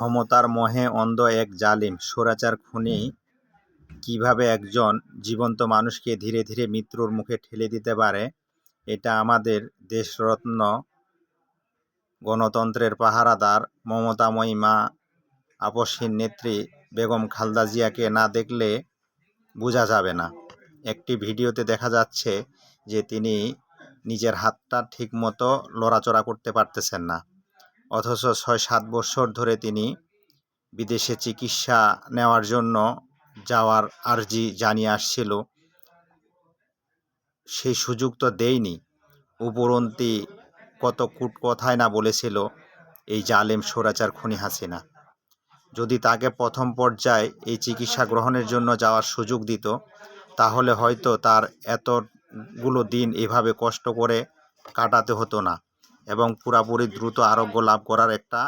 ক্ষমতার মোহে অন্ধ এক জালিম। স্বৈরাচার খুনি কীভাবে একজন জীবন্ত মানুষকে ধীরে ধীরে মৃত্যুর মুখে ঠেলে দিতে পারে, এটা আমাদের দেশরত্ন গণতন্ত্রের পাহারাদার মমতাময়ী মা আপসহীন নেত্রী বেগম খালদা জিয়াকে না দেখলে বোঝা যাবে না। একটি ভিডিওতে দেখা যাচ্ছে যে তিনি নিজের হাতটা ঠিকমতো লড়াচড়া করতে পারতেছেন না। অথচ ছয় সাত বছর ধরে তিনি বিদেশে চিকিৎসা নেওয়ার জন্য যাওয়ার আর্জি জানিয়ে আসছিল। সেই সুযোগ তো দেয়নি। উপরন্তি কত কূট কথায় না বলেছিল এই জালেম স্বৈরাচার খুনি হাসিনা। যদি তাকে প্রথম পর্যায়ে এই চিকিৎসা গ্রহণের জন্য যাওয়ার সুযোগ দিত, তাহলে হয়তো তার এতগুলো দিন এভাবে কষ্ট করে কাটাতে হতো না। এবং পুরাপুরি দ্রুত আরোগ্য লাভ করার একটা